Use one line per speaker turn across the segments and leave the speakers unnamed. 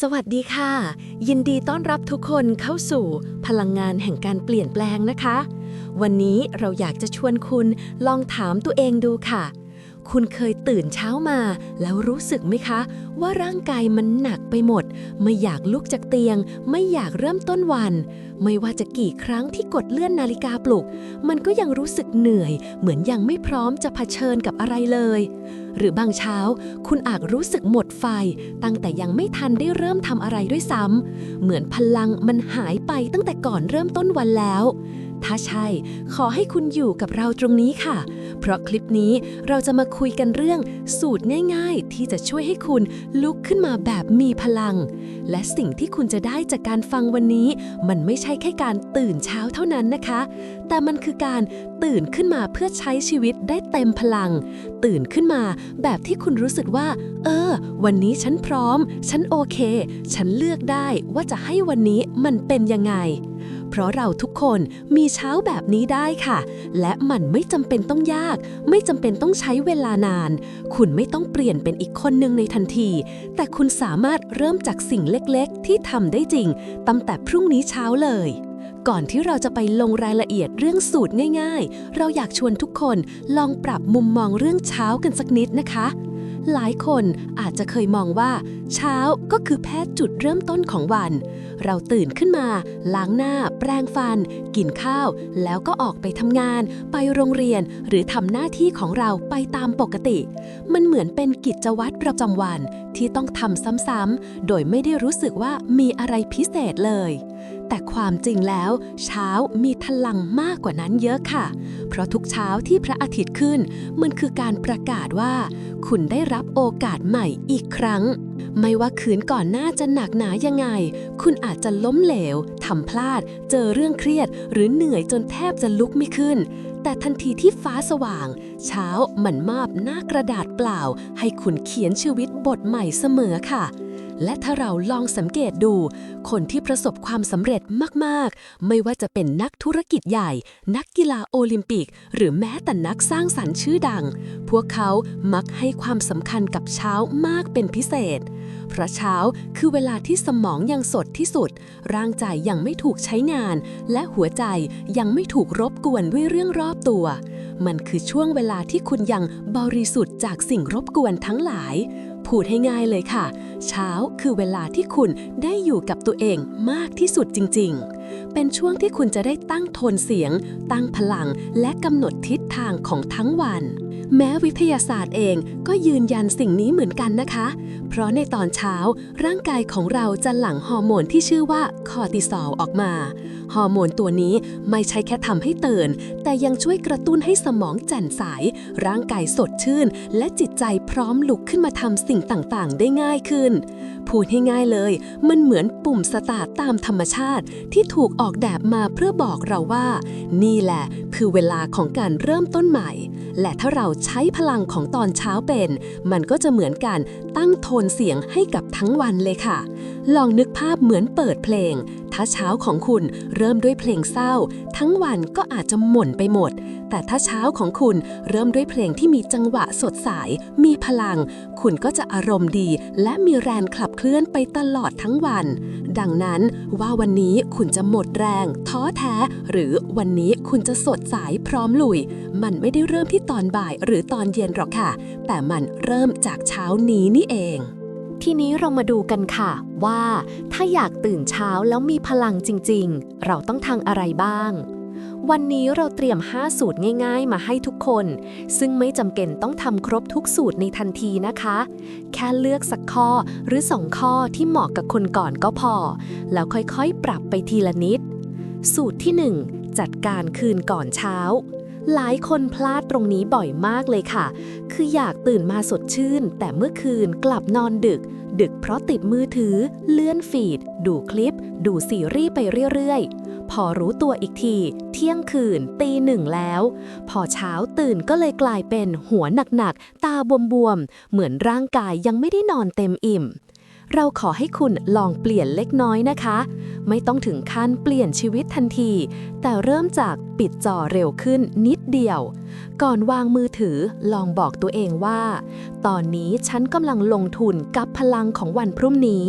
สวัสดีค่ะ ยินดีต้อนรับทุกคนเข้าสู่พลังงานแห่งการเปลี่ยนแปลงนะคะ วันนี้เราอยากจะชวนคุณลองถามตัวเองดูค่ะ คุณเคยตื่นเช้ามา แล้วรู้สึกไหมคะ ว่าร่างกายมันหนักไปหมด ไม่อยากลุกจากเตียง ไม่อยากเริ่มต้นวัน ไม่ว่าจะกี่ครั้งที่กดเลื่อนนาฬิกาปลุก มันก็ยังรู้สึกเหนื่อย เหมือนยังไม่พร้อมจะเผชิญกับอะไรเลย หรือบางเช้า คุณอาจรู้สึกหมดไฟ ตั้งแต่ยังไม่ทันได้เริ่มทำอะไรด้วยซ้ำเหมือนพลังมันหายไปตั้งแต่ก่อนเริ่มต้นวันแล้ว ถ้าใช่ ขอให้คุณอยู่กับเราตรงนี้ค่ะ เพราะคลิปนี้เราจะมาคุยกันเรื่องสูตรง่ายๆ ที่จะช่วยให้คุณลุกขึ้นมาแบบมีพลัง และสิ่งที่คุณจะได้จากการฟังวันนี้ มันไม่ใช่แค่การตื่นเช้าเท่านั้นนะคะ แต่มันคือการตื่นขึ้นมาเพื่อใช้ชีวิตได้เต็มพลัง ตื่นขึ้นมาแบบที่คุณรู้สึกว่า เออ วันนี้ฉันพร้อม ฉันโอเค ฉันเลือกได้ว่าจะให้วันนี้มันเป็นยังไง เพราะเราทุกคนมีเช้าแบบนี้ได้ค่ะ และมันไม่จำเป็นต้องยาก ไม่จำเป็นต้องใช้เวลานาน คุณไม่ต้องเปลี่ยนเป็นอีกคนหนึ่งในทันที แต่คุณสามารถเริ่มจากสิ่งเล็กๆ ที่ทำได้จริงตั้งแต่พรุ่งนี้เช้าเลยก่อนที่เราจะไปลงรายละเอียดเรื่องสูตรง่าย ๆ เราอยากชวนทุกคนลองปรับมุมมองเรื่องเช้ากันสักนิดนะคะ หลายคนอาจจะเคยมองว่า เช้าก็คือแพทย์จุดเริ่มต้นของวัน เราตื่นขึ้นมา ล้างหน้าแปรงฟัน กินข้าว แล้วก็ออกไปทำงาน ไปโรงเรียน หรือทำหน้าที่ของเราไปตามปกติ มันเหมือนเป็นกิจวัตรประจำวันที่ต้องทำซ้ำๆ โดยไม่ได้รู้สึกว่ามีอะไรพิเศษเลย แต่ความจริงแล้ว เช้ามีพลังมากกว่านั้นเยอะค่ะ เพราะทุกเช้าที่พระอาทิตย์ขึ้น มันคือการประกาศว่า คุณได้รับโอกาสใหม่อีกครั้ง ไม่ว่าคืนก่อนหน้าจะหนักหนายังไง คุณอาจจะล้มเหลวทำพลาด เจอเรื่องเครียด หรือเหนื่อยจนแทบจะลุกไม่ขึ้น แต่ทันทีที่ฟ้าสว่าง เช้ามันมอบหน้ากระดาษเปล่า ให้คุณเขียนชีวิตบทใหม่เสมอค่ะ และถ้าเราลองสังเกตดู คนที่ประสบความสำเร็จมาก ๆ ไม่ว่าจะเป็นนักธุรกิจใหญ่ นักกีฬาโอลิมปิก หรือแม้แต่นักสร้างสรรค์ชื่อดัง พวกเขามักให้ความสำคัญกับเช้ามากเป็นพิเศษ เพราะเช้าคือเวลาที่สมองยังสดที่สุด ร่างกายยังไม่ถูกใช้งาน และหัวใจยังไม่ถูกรบกวนด้วยเรื่องรอบตัว มันคือช่วงเวลาที่คุณยังบริสุทธิ์จากสิ่งรบกวนทั้งหลาย พูดให้ง่ายเลยค่ะ เช้าคือเวลาที่คุณได้อยู่กับตัวเองมากที่สุดจริง ๆ เป็นช่วงที่คุณจะได้ตั้งโทนเสียง ตั้งพลัง และกำหนดทิศทางของทั้งวัน แม้วิทยาศาสตร์เองก็ยืนยันสิ่งนี้เหมือนกันนะคะ เพราะในตอนเช้าร่างกายของเราจะหลั่งฮอร์โมนที่ชื่อว่าคอร์ติซอลออกมา ฮอร์โมนตัวนี้ไม่ใช่แค่ทำให้ตื่น แต่ยังช่วยกระตุ้นให้สมองแจ่มใส ร่างกายสดชื่น และจิตใจพร้อมลุกขึ้นมาทำสิ่งต่างๆ ได้ง่ายขึ้น พูดให้ง่ายเลย มันเหมือนปุ่มสตาร์ทตามธรรมชาติ ที่ถูกออกแบบมาเพื่อบอกเราว่า นี่แหละ คือเวลาของการเริ่มต้นใหม่ และถ้าเราใช้พลังของตอนเช้าเป็น มันก็จะเหมือนการตั้งโทนเสียงให้กับทั้งวันเลยค่ะ ลองนึกภาพเหมือนเปิดเพลง ถ้าเช้าของคุณเริ่มด้วยเพลงเศร้า ทั้งวันก็อาจจะหม่นไปหมด แต่ถ้าเช้าของคุณเริ่มด้วยเพลงที่มีจังหวะสดใส มีพลัง คุณก็จะอารมณ์ดี และมีแรงขับเคลื่อนไปตลอดทั้งวัน ดังนั้นว่าวันนี้คุณจะหมดแรง ท้อแท้ หรือวันนี้คุณจะสดใสพร้อมลุย มันไม่ได้เริ่มที่ตอนบ่ายหรือตอนเย็นหรอกค่ะ แต่มันเริ่มจากเช้านี้นี่เอง ทีนี้เรามาดูกันค่ะว่าถ้าอยากตื่นเช้าแล้วมีพลังจริง ๆ เราต้องทำอะไรบ้าง วันนี้เราเตรียม 5 สูตรง่าย ๆ มาให้ทุกคน ซึ่งไม่จำเป็นต้องทำครบทุกสูตรในทันทีนะคะ แค่เลือกสักข้อหรือ 2 ข้อที่เหมาะกับคนก่อนก็พอ แล้วค่อยๆ ปรับไปทีละนิด สูตรที่ 1 จัดการคืนก่อนเช้า หลายคนพลาดตรงนี้บ่อยมากเลยค่ะ คืออยากตื่นมาสดชื่น แต่เมื่อคืนกลับนอนดึก ดึกเพราะติดมือถือ เลื่อนฟีด ดูคลิป ดูซีรีส์ไปเรื่อยๆ พอรู้ตัวอีกที เที่ยงคืนตีหนึ่งแล้ว พอเช้าตื่นก็เลยกลายเป็นหัวหนักๆ ตาบวมๆ เหมือนร่างกายยังไม่ได้นอนเต็มอิ่ม เราขอให้คุณลองเปลี่ยนเล็กน้อยนะคะ ไม่ต้องถึงขั้นเปลี่ยนชีวิตทันที แต่เริ่มจากปิดจอเร็วขึ้นนิดเดียว ก่อนวางมือถือลองบอกตัวเองว่า ตอนนี้ฉันกำลังลงทุนกับพลังของวันพรุ่งนี้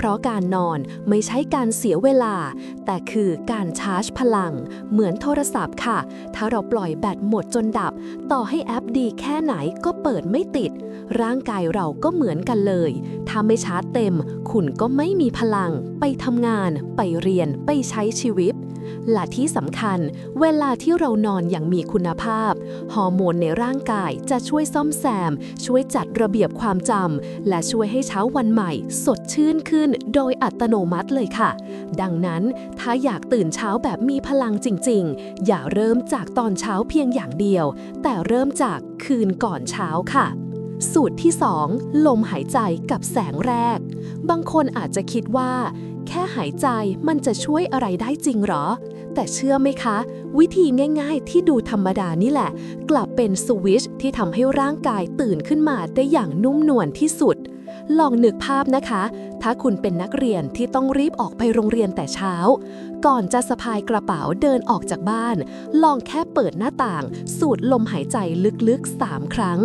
เพราะการนอนไม่ใช่การเสียเวลา แต่คือการชาร์จพลัง เหมือนโทรศัพท์ค่ะ ถ้าเราปล่อยแบตหมดจนดับ ต่อให้แอปดีแค่ไหนก็เปิดไม่ติด ร่างกายเราก็เหมือนกันเลย ถ้าไม่ชาร์จเต็ม คุณก็ไม่มีพลัง ไปทำงาน ไปเรียน ไปใช้ชีวิต และที่สำคัญ เวลาที่เรานอนอย่างมีคุณภาพ ฮอร์โมนในร่างกายจะช่วยซ่อมแซม ช่วยจัดระเบียบความจำ และช่วยให้เช้าวันใหม่ สดชื่นขึ้น โดยอัตโนมัติเลยค่ะ ดังนั้นถ้าอยากตื่นเช้าแบบมีพลังจริง ๆ อย่าเริ่มจากตอนเช้าเพียงอย่างเดียว แต่เริ่มจากคืนก่อนเช้าค่ะสูตรที่ 2 ลมหายใจกับแสงแรก บางคนอาจจะคิดว่า แค่หายใจมันจะช่วยอะไรได้จริงหรอ แต่เชื่อไหมคะ วิธีง่ายๆ ที่ดูธรรมดานี่แหละ กลับเป็นสวิตชที่ทำให้ร่างกายตื่นขึ้นมาได้อย่างนุ่มนวลที่สุด ลองนึกภาพนะคะ ถ้าคุณเป็นนักเรียนที่ต้องรีบออกไปโรงเรียนแต่เช้า ก่อนจะสะพายกระเป๋าเดินออกจากบ้าน ลองแค่เปิดหน้าต่าง สูดลมหายใจลึกๆ 3 ครั้ง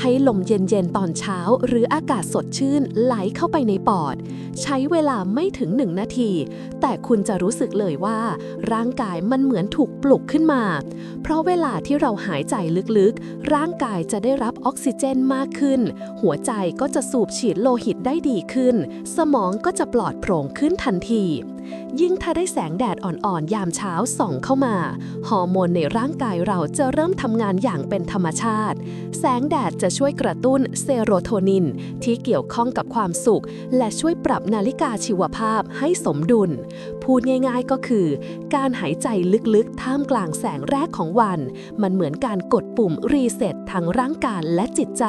ให้ลมเย็นๆ ตอนเช้า หรืออากาศสดชื่นไหลเข้าไปในปอด ใช้เวลาไม่ถึง1นาที แต่คุณจะรู้สึกเลยว่า ร่างกายมันเหมือนถูกปลุกขึ้นมา เพราะเวลาที่เราหายใจลึกๆ ร่างกายจะได้รับออกซิเจนมากขึ้น หัวใจก็จะสูบฉีดโลหิตได้ดีขึ้น สมองก็จะปลอดโปร่งขึ้นทันที ยิ่งถ้าได้แสงแดดอ่อนๆ ยามเช้าส่องเข้ามา ฮอร์โมนในร่างกายเราจะเริ่มทำงานอย่างเป็นธรรมชาติ แสงแดดจะช่วยกระตุ้นเซโรโทนิน ที่เกี่ยวข้องกับความสุข และช่วยปรับนาฬิกาชีวภาพให้สมดุล พูดง่ายๆก็คือ การหายใจลึกๆ ท่ามกลางแสงแรกของวัน มันเหมือนการกดปุ่มรีเซ็ตทั้งร่างกายและจิตใจ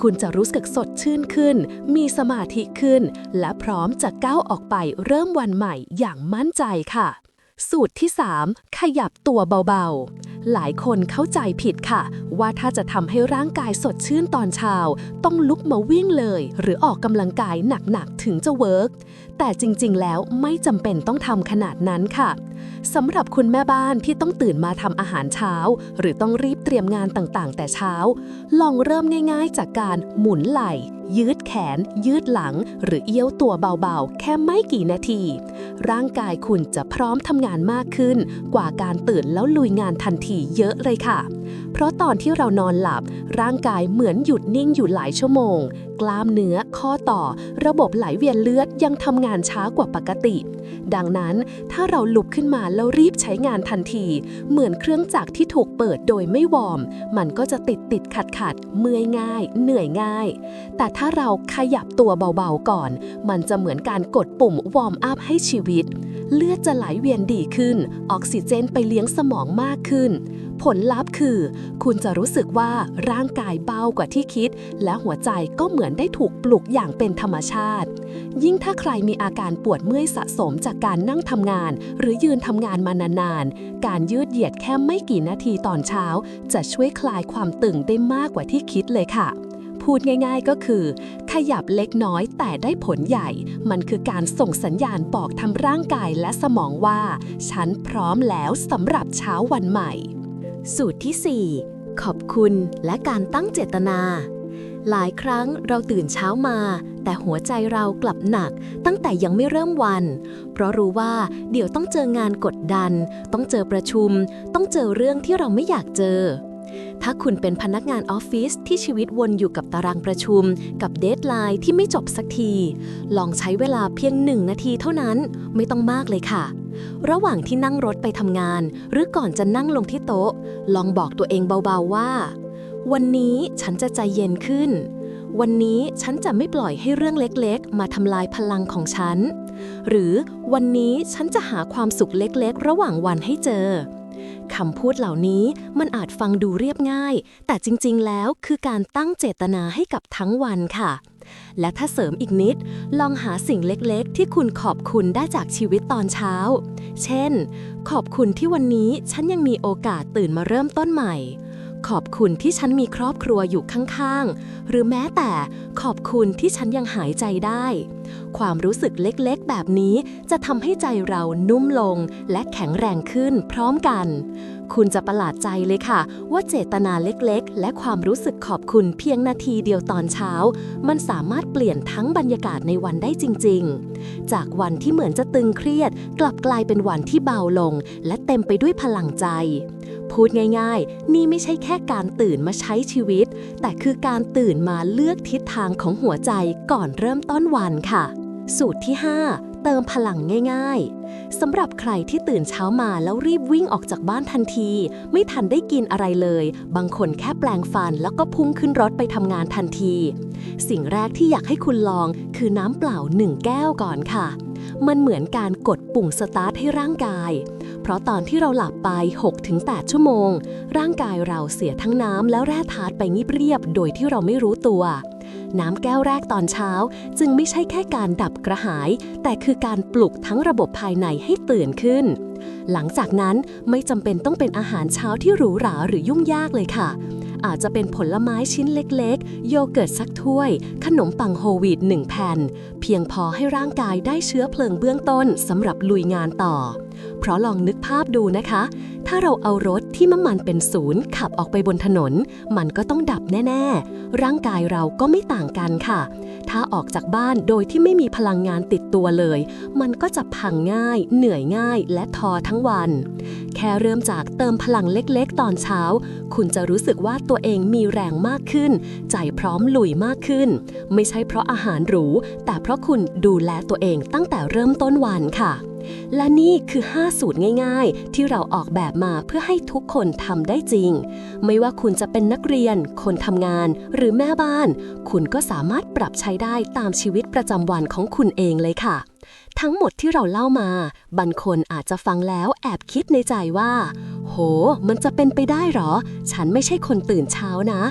คุณจะรู้สึกสดชื่นขึ้น มีสมาธิขึ้น และพร้อมจะก้าวออกไปเริ่มวันใหม่อย่างมั่นใจค่ะสูตรที่ 3 ขยับตัวเบาๆ หลายคนเข้าใจผิดค่ะ ว่าถ้าจะทำให้ร่างกายสดชื่นตอนเช้า ต้องลุกมาวิ่งเลย หรือออกกำลังกายหนักๆ ถึงจะเวิร์กแต่จริงๆ แล้วไม่จำเป็นต้องทำขนาดนั้นค่ะสำหรับคุณแม่บ้านที่ต้องตื่นมาทำอาหารเช้า หรือต้องรีบเตรียมงานต่างๆ แต่เช้า ลองเริ่มง่ายๆ จากการหมุนไหล่ ยืดแขน ยืดหลัง หรือเอี้ยวตัวเบาๆ แค่ไม่กี่นาที ร่างกายคุณจะพร้อมทำงานมากขึ้น กว่าการตื่นแล้วลุยงานทันทีเยอะเลยค่ะ เพราะตอนที่เรานอนหลับ ร่างกายเหมือนหยุดนิ่งอยู่หลายชั่วโมง กล้ามเนื้อ ข้อต่อ ระบบไหลเวียนเลือดยังทำงานช้ากว่าปกติ ดังนั้นถ้าเราลุกขึ้นมาแล้วรีบใช้งานทันที เหมือนเครื่องจักรที่ถูกเปิดโดยไม่วอร์ม มันก็จะติดติดขัดขัดเมื่อยง่าย เหนื่อยง่าย แต่ถ้าเราขยับตัวเบาๆก่อน มันจะเหมือนการกดปุ่มวอร์มอัพให้ชีวิต เลือดจะไหลเวียนดีขึ้น ออกซิเจนไปเลี้ยงสมองมากขึ้น ผลลัพธ์คือ คุณจะรู้สึกว่าร่างกายเบากว่าที่คิด และหัวใจก็เหมือนได้ถูกปลุกอย่างเป็นธรรมชาติ ยิ่งถ้าใครมีอาการปวดเมื่อยสะสมจากการนั่งทำงาน หรือยืนทำงานมานานๆ การยืดเหยียดแค่ไม่กี่นาทีตอนเช้า จะช่วยคลายความตึงได้มากกว่าที่คิดเลยค่ะพูดง่ายๆก็คือ ขยับเล็กน้อยแต่ได้ผลใหญ่ มันคือการส่งสัญญาณบอกทำร่างกายและสมองว่า ฉันพร้อมแล้วสำหรับเช้าวันใหม่ สูตรที่ 4 ขอบคุณและการตั้งเจตนา หลายครั้งเราตื่นเช้ามา แต่หัวใจเรากลับหนัก ตั้งแต่ยังไม่เริ่มวัน เพราะรู้ว่าเดี๋ยวต้องเจองานกดดัน ต้องเจอประชุม ต้องเจอเรื่องที่เราไม่อยากเจอ ถ้าคุณเป็นพนักงานออฟฟิศที่ชีวิตวนอยู่กับตารางประชุม กับเดทไลน์ที่ไม่จบสักที ลองใช้เวลาเพียงหนึ่งนาทีเท่านั้นไม่ต้องมากเลยค่ะ ระหว่างที่นั่งรถไปทำงาน หรือก่อนจะนั่งลงที่โต๊ะ ลองบอกตัวเองเบาๆว่า วันนี้ฉันจะใจเย็นขึ้น วันนี้ฉันจะไม่ปล่อยให้เรื่องเล็กๆ มาทำลายพลังของฉัน หรือวันนี้ฉันจะหาความสุขเล็กๆ ระหว่างวันให้เจอ คำพูดเหล่านี้มันอาจฟังดูเรียบง่าย แต่จริงๆ แล้วคือการตั้งเจตนาให้กับทั้งวันค่ะ และถ้าเสริมอีกนิด ลองหาสิ่งเล็กๆ ที่คุณขอบคุณได้จากชีวิตตอนเช้า เช่น ขอบคุณที่วันนี้ฉันยังมีโอกาสตื่นมาเริ่มต้นใหม่ ขอบคุณที่ฉันมีครอบครัวอยู่ข้างๆ หรือแม้แต่ขอบคุณที่ฉันยังหายใจได้ความรู้สึกเล็กๆ แบบนี้จะทำให้ใจเรานุ่มลงและแข็งแรงขึ้นพร้อมกัน คุณจะประหลาดใจเลยค่ะ ว่าเจตนาเล็กๆ และความรู้สึกขอบคุณเพียงนาทีเดียวตอนเช้า มันสามารถเปลี่ยนทั้งบรรยากาศในวันได้จริง ๆ จากวันที่เหมือนจะตึงเครียด กลับกลายเป็นวันที่เบาลง และเต็มไปด้วยพลังใจ พูดง่ายๆ นี่ไม่ใช่แค่การตื่นมาใช้ชีวิต แต่คือการตื่นมาเลือกทิศทางของหัวใจก่อนเริ่มต้นวันค่ะ สูตรที่ 5 เติมพลังง่าย ๆสำหรับใครที่ตื่นเช้ามาแล้วรีบวิ่งออกจากบ้านทันที ไม่ทันได้กินอะไรเลย บางคนแค่แปลงฟันแล้วก็พุ่งขึ้นรถไปทำงานทันที สิ่งแรกที่อยากให้คุณลองคือน้ำเปล่าหนึ่งแก้วก่อนค่ะ มันเหมือนการกดปุ่มสตาร์ทให้ร่างกาย เพราะตอนที่เราหลับไป 6-8 ชั่วโมง ร่างกายเราเสียทั้งน้ำแล้วแร่ธาตุไปงีบเรียบโดยที่เราไม่รู้ตัว น้ำแก้วแรกตอนเช้า จึงไม่ใช่แค่การดับกระหาย แต่คือการปลุกทั้งระบบภายในให้ตื่นขึ้น หลังจากนั้นไม่จำเป็นต้องเป็นอาหารเช้าที่หรูหราหรือยุ่งยากเลยค่ะ อาจจะเป็นผลไม้ชิ้นเล็กๆ โยเกิร์ตสักถ้วย ขนมปังโฮวีตหนึ่งแผ่น เพียงพอให้ร่างกายได้เชื้อเพลิงเบื้องต้นสำหรับลุยงานต่อ เพราะลองนึกภาพดูนะคะ ถ้าเราเอารถที่น้ำมันเป็นศูนย์ขับออกไปบนถนน มันก็ต้องดับแน่ ๆ ร่างกายเราก็ไม่ต่างกันค่ะ ถ้าออกจากบ้านโดยที่ไม่มีพลังงานติดตัวเลย มันก็จะพังง่าย เหนื่อยง่าย และทอทั้งวัน แค่เริ่มจากเติมพลังเล็กๆ ตอนเช้า คุณจะรู้สึกว่าตัวเองมีแรงมากขึ้น ใจพร้อมลุยมากขึ้น ไม่ใช่เพราะอาหารหรู แต่เพราะคุณดูแลตัวเองตั้งแต่เริ่มต้นวันค่ะ และนี่คือ 5 สูตรง่าย ๆ ที่เราออกแบบมาเพื่อให้ทุกคนทำได้จริง ไม่ว่าคุณจะเป็นนักเรียน คนทำงาน หรือแม่บ้าน คุณก็สามารถปรับใช้ได้ตามชีวิตประจำวันของคุณเองเลยค่ะ ทั้งหมดที่เราเล่ามา บางคนอาจจะฟังแล้วแอบคิดในใจว่า โห มันจะเป็นไปได้หรอ ฉันไม่ใช่คนตื่นเช้านะ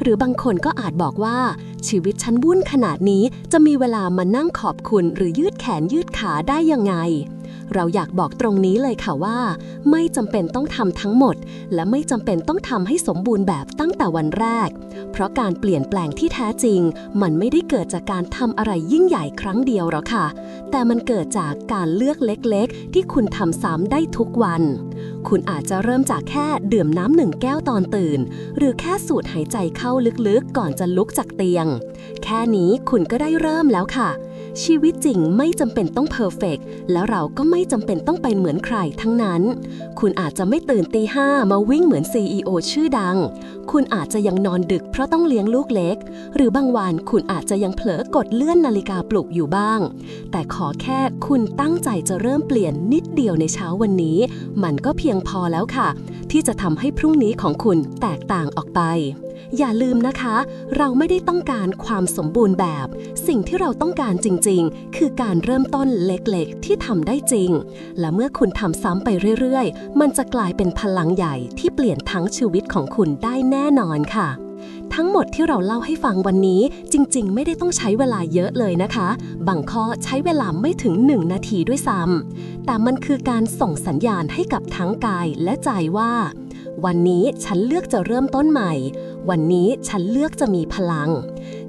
หรือบางคนก็อาจบอกว่า ชีวิตฉันวุ่นขนาดนี้จะมีเวลามานั่งขอบคุณหรือยืดแขนยืดขาได้ยังไง เราอยากบอกตรงนี้เลยค่ะว่า ไม่จำเป็นต้องทำทั้งหมด และไม่จำเป็นต้องทำให้สมบูรณ์แบบตั้งแต่วันแรก เพราะการเปลี่ยนแปลงที่แท้จริง มันไม่ได้เกิดจากการทำอะไรยิ่งใหญ่ครั้งเดียวหรอกค่ะ แต่มันเกิดจากการเลือกเล็กๆ ที่คุณทำซ้ำได้ทุกวัน คุณอาจจะเริ่มจากแค่ดื่มน้ำหนึ่งแก้วตอนตื่น หรือแค่สูดหายใจเข้าลึกๆ ก่อนจะลุกจากเตียง แค่นี้คุณก็ได้เริ่มแล้วค่ะ ชีวิตจริงไม่จำเป็นต้องเพอร์เฟกแล้วเราก็ไม่จำเป็นต้องเป็นเหมือนใครทั้งนั้น คุณอาจจะไม่ตื่นตีห้ามาวิ่งเหมือน CEO ชื่อดัง คุณอาจจะยังนอนดึกเพราะต้องเลี้ยงลูกเล็ก หรือบางวันคุณอาจจะยังเผลอกดเลื่อนนาฬิกาปลุกอยู่บ้าง แต่ขอแค่คุณตั้งใจจะเริ่มเปลี่ยนนิดเดียวในเช้าวันนี้ มันก็เพียงพอแล้วค่ะ ที่จะทำให้พรุ่งนี้ของคุณแตกต่างออกไปอย่าลืมนะคะ เราไม่ได้ต้องการความสมบูรณ์แบบ สิ่งที่เราต้องการจริงๆ คือการเริ่มต้นเล็กๆ ที่ทำได้จริง และเมื่อคุณทำซ้ำไปเรื่อยๆ มันจะกลายเป็นพลังใหญ่ที่เปลี่ยนทั้งชีวิตของคุณได้แน่นอนค่ะทั้งหมดที่เราเล่าให้ฟังวันนี้จริง ๆ ไม่ได้ต้องใช้เวลาเยอะเลยนะคะ บางข้อใช้เวลาไม่ถึง 1 นาทีด้วยซ้ำแต่มันคือการส่งสัญญาณให้กับทั้งกายและใจว่า วันนี้ฉันเลือกจะเริ่มต้นใหม่ วันนี้ฉันเลือกจะมีพลัง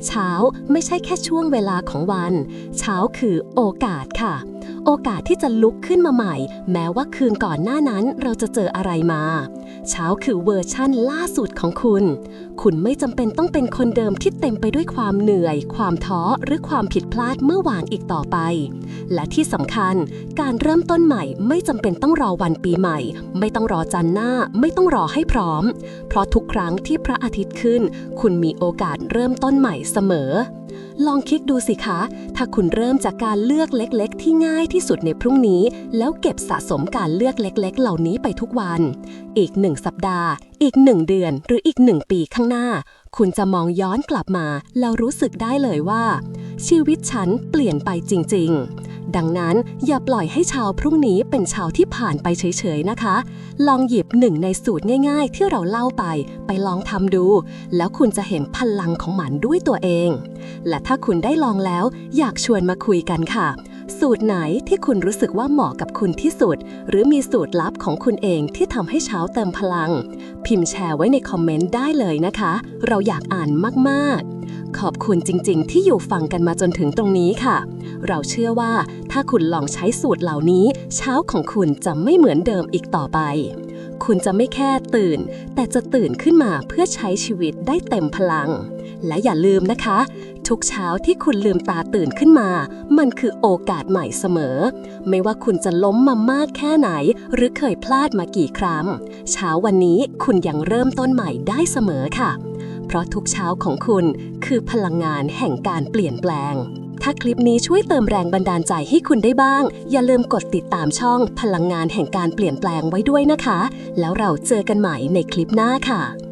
เช้าไม่ใช่แค่ช่วงเวลาของวัน เช้าคือโอกาสค่ะ โอกาสที่จะลุกขึ้นมาใหม่ แม้ว่าคืนก่อนหน้านั้นเราจะเจออะไรมา เช้าคือเวอร์ชั่นล่าสุดของคุณ คุณไม่จำเป็นต้องเป็นคนเดิมที่เต็มไปด้วยความเหนื่อย ความท้อ หรือความผิดพลาดเมื่อวานอีกต่อไป และที่สำคัญ การเริ่มต้นใหม่ไม่จำเป็นต้องรอวันปีใหม่ ไม่ต้องรอจันทร์หน้า ไม่ต้องรอให้พร้อม เพราะทุกครั้งที่พระอาทิตย์ขึ้น คุณมีโอกาสเริ่มต้นใหม่เสมอ ลองคิดดูสิคะ ถ้าคุณเริ่มจากการเลือกเล็กๆ ที่ง่ายที่สุดในพรุ่งนี้ แล้วเก็บสะสมการเลือกเล็ก ๆ เหล่านี้ไปทุกวัน อีกหนึ่งสัปดาห์ อีกหนึ่งเดือน หรืออีกหนึ่งปีข้างหน้า คุณจะมองย้อนกลับมา แล้วรู้สึกได้เลยว่า ชีวิตฉันเปลี่ยนไปจริง ๆ ดังนั้นอย่าปล่อยให้ชาวพรุ่งนี้เป็นชาวที่ผ่านไปเฉยๆนะคะ ลองหยิบหนึ่งในสูตรง่าย ๆ ที่เราเล่าไป ไปลองทำดู แล้วคุณจะเห็นพลังของมันด้วยตัวเอง และถ้าคุณได้ลองแล้วอยากชวนมาคุยกันค่ะ
สูตรไหนที่คุณรู้สึกว่าเหมาะกับคุณที่สุด หรือมีสูตรลับของคุณเองที่ทำให้เช้าเติมพลัง พิมพ์แชร์ไว้ในคอมเมนต์ได้เลยนะคะ เราอยากอ่านมากๆ ขอบคุณจริง ๆ ที่อยู่ฟังกันมาจนถึงตรงนี้ค่ะ เราเชื่อว่าถ้าคุณลองใช้สูตรเหล่านี้ เช้าของคุณจะไม่เหมือนเดิมอีกต่อไป คุณจะไม่แค่ตื่น แต่จะตื่นขึ้นมาเพื่อใช้ชีวิตได้เต็มพลัง และอย่าลืมนะคะ ทุกเช้าที่คุณลืมตาตื่นขึ้นมา มันคือโอกาสใหม่เสมอ ไม่ว่าคุณจะล้มมามากแค่ไหน หรือเคยพลาดมากี่ครั้ง เช้าวันนี้คุณยังเริ่มต้นใหม่ได้เสมอค่ะ เพราะทุกเช้าของคุณคือพลังงานแห่งการเปลี่ยนแปลง ถ้าคลิปนี้ช่วยเติมแรงบันดาลใจให้คุณได้บ้าง อย่าลืมกดติดตามช่องพลังงานแห่งการเปลี่ยนแปลงไว้ด้วยนะคะ แล้วเราเจอกันใหม่ในคลิปหน้าค่ะ